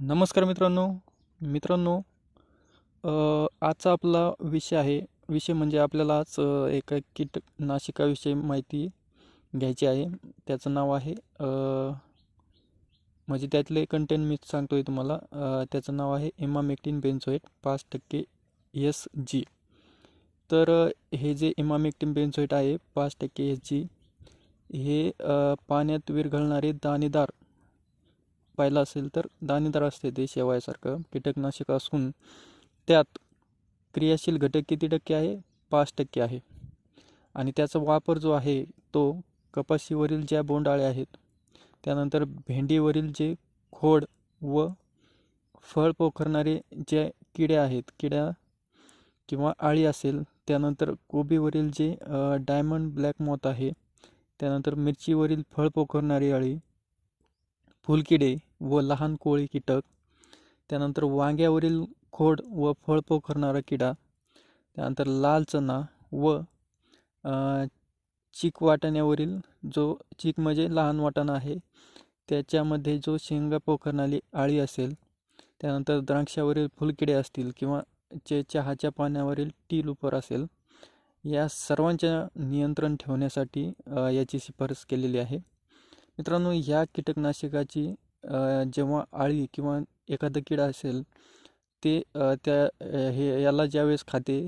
नमस्कार मित्रांनो मित्रांनो आजचा आपला विषय आहे. विषय म्हणजे आपल्याला आज एका कीटकनाशकाविषयी माहिती घ्यायची आहे. त्याचं नाव आहे म्हणजे त्यातले कंटेंट मी सांगतो आहे तुम्हाला त्याचं नाव आहे इमामेक्टिन बेन्झोएट पाच टक्के एस जी तर हे जे इमामेक्टिन बेन्झोएट आहे पाच टक्के एस जी हे पाण्यात विरघळणारे दाणेदार पाहिलं असेल तर दाणेदार असते ते शेवायसारखं कीटकनाशक असून त्यात क्रियाशील घटक किती टक्के आहे? पाच टक्के आहे. आणि त्याचा वापर जो आहे तो कपाशीवरील ज्या बोंडाळे आहेत त्यानंतर भेंडीवरील जे खोड व फळ पोखरणारे जे किडे आहेत किड्या किंवा आळी असेल त्यानंतर कोबीवरील जे डायमंड ब्लॅक मॉथ आहे त्यानंतर मिरचीवरील फळ पोखरणारी अळी फुलकिडे व लहान कोळी कीटक त्यानंतर वांग्यावरील खोड व फळ पोखरणारा किडा त्यानंतर लाल चणा व चीक वाटाण्यावरील जो चीक म्हणजे लहान वाटाणा आहे त्याच्यामध्ये जो शेंगा पोखरणारी आळी असेल त्यानंतर द्राक्षावरील फुलकिडे असतील किंवा जे चहाच्या पाण्यावरील टी लुपर असेल या सर्वांच्या नियंत्रण ठेवण्यासाठी याची शिफारस केलेली आहे. मित्रांनो ह्या कीटकनाशकाची जेव्हा आळी किंवा एखादा किडा असेल ते त्या हे याला ज्यावेळेस खाते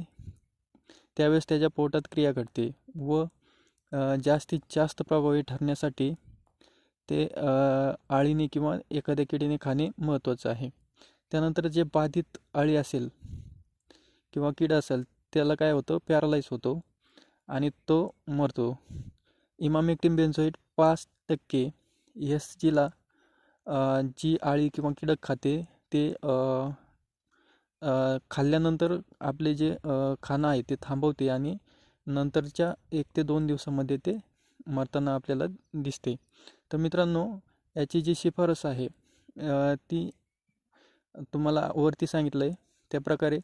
त्यावेळेस त्याच्या पोटात क्रिया घडते व जास्तीत जास्त प्रभावी ठरण्यासाठी ते आळीने किंवा एखाद्या किडीने खाणे महत्त्वाचं आहे. त्यानंतर जे बाधित आळी असेल किंवा किडा असेल त्याला काय होतं? पॅरालाइज होतो आणि तो मरतो. इमामेक्टिम बेन्झोइट पाच टक्के एस जीला जी आळी किंवा कीडक खाते ते खाल्ल्यानंतर आपले जे खाणं आहे ते थांबवते आणि नंतरच्या एक ते दोन दिवसामध्ये ते मरताना आपल्याला दिसते. तर मित्रांनो याची जी शिफारस आहे ती तुम्हाला वरती सांगितलं आहे त्याप्रकारे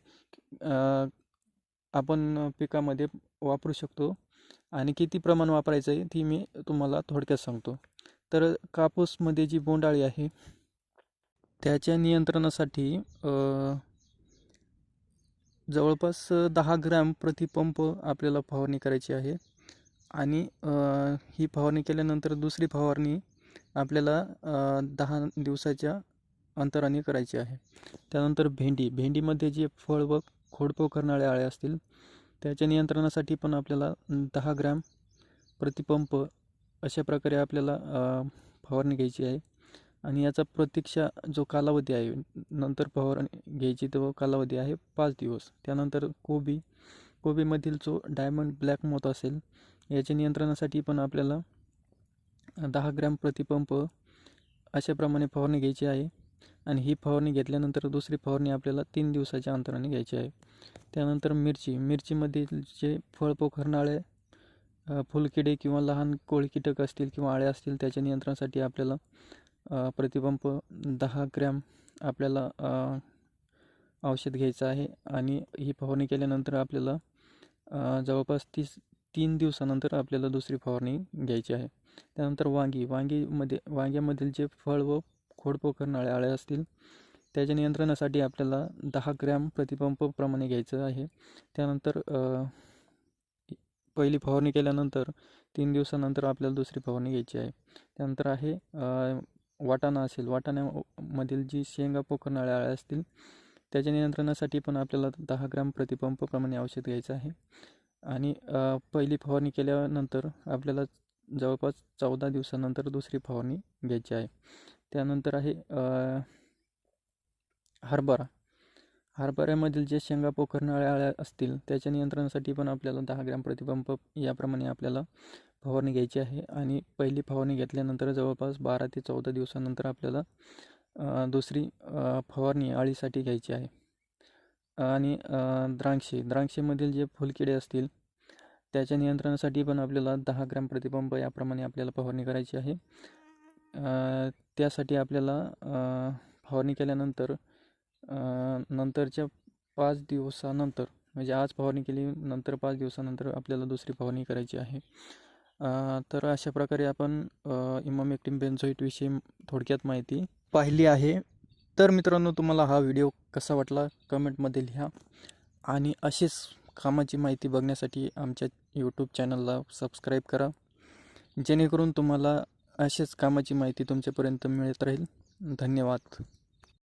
आपण पिकामध्ये वापरू शकतो आणि किती प्रमाण वापरायचं आहे ती मी तुम्हाला थोडक्यात सांगतो. तर कापूसमध्ये जी बोंडाळी आहे त्याच्या नियंत्रणासाठी जवळपास दहा ग्रॅम प्रतिपंप आपल्याला फवारणी करायची आहे. आणि ही फवारणी केल्यानंतर दुसरी फवारणी आपल्याला दहा दिवसाच्या अंतराने करायची आहे. त्यानंतर भेंडी भेंडीमध्ये जे फळ व खोडपो करणारे आळे असतील त्याच्या नियंत्रणासाठी पण आपल्याला दहा ग्रॅम प्रतिपंप अशा प्रकारे आपल्याला फवारणी घ्यायची आहे. आणि याचा प्रतीक्षा जो कालावधी आहे नंतर फवारणी घ्यायची तो कालावधी आहे पाच दिवस. त्यानंतर कोबी कोबीमधील जो डायमंड ब्लॅक मोत असेल याच्या नियंत्रणासाठी पण आपल्याला दहा ग्रॅम प्रतिपंप अशाप्रमाणे फवारणी घ्यायची आहे. आणि ही फवारणी घेतल्यानंतर दुसरी फवारणी आपल्याला तीन दिवसाच्या अंतराने घ्यायची आहे. त्यानंतर मिरची मिरचीमधील जे फळ पोखरणाळे फुलकिडे किंवा लहान कोळी कीटक असतील किंवा आळ्या असतील त्याच्या नियंत्रणासाठी आपल्याला प्रतिपंप दहा ग्रॅम आपल्याला औषध घ्यायचं आहे. आणि ही फवारणी केल्यानंतर आपल्याला जवळपास तीस तीन दिवसानंतर आपल्याला दुसरी फवारणी घ्यायची आहे. त्यानंतर वांगी वांगीमध्ये वांग्यामधील जे फळ व खोड पोखरणारे आळे असतील त्याच्या नियंत्रणासाठी आपल्याला दहा ग्रॅम प्रतिपंप प्रमाणे घ्यायचं आहे. त्यानंतर पहिली फवारणी केल्यानंतर तीन दिवसानंतर आपल्याला दुसरी फवारणी घ्यायची आहे. त्यानंतर आहे वाटाणा असेल. वाटाण्यामधील जी शेंगा पोखरणारे आळ्या असतील त्याच्या नियंत्रणासाठी पण आपल्याला दहा ग्राम प्रतिपंप प्रमाणे औषध घ्यायचं आहे. आणि पहिली फवारणी केल्यानंतर आपल्याला जवळपास चौदा दिवसानंतर दुसरी फवारणी घ्यायची आहे. त्यानंतर आहे हरभरा. हरभऱ्यामधील जे शेंगा पोखरणाऱ्या आळ्या असतील त्याच्या नियंत्रणासाठी पण आपल्याला दहा ग्रॅम प्रतिपंप याप्रमाणे आपल्याला फवारणी घ्यायची आहे. आणि पहिली फवारणी घेतल्यानंतर जवळपास बारा ते चौदा दिवसानंतर आपल्याला दुसरी फवारणी अळीसाठी घ्यायची आहे. आणि द्राक्षे द्राक्षेमधील जे फुलकिडे असतील त्याच्या नियंत्रणासाठी पण आपल्याला दहा ग्रॅम प्रतिपंप याप्रमाणे आपल्याला फवारणी करायची आहे. त्यासाठी आपल्याला फवारणी केल्यानंतर नंतरच्या पाच दिवसानंतर म्हणजे आज फवारणी केली नंतर पाच दिवसानंतर आपल्याला दुसरी फवारणी करायची आहे. तर अशा प्रकारे आपण इमामेक्टिन बेन्झोईटविषयी थोडक्यात माहिती पाहिली आहे. तर मित्रांनो तुम्हाला हा व्हिडिओ कसा वाटला कमेंटमध्ये लिहा. आणि अशीच कामाची माहिती बघण्यासाठी आमच्या यूट्यूब चॅनलला सबस्क्राईब करा. जेणेकरून तुम्हाला असेच कामाची माहिती तुमच्यापर्यंत मिळत राहील. धन्यवाद.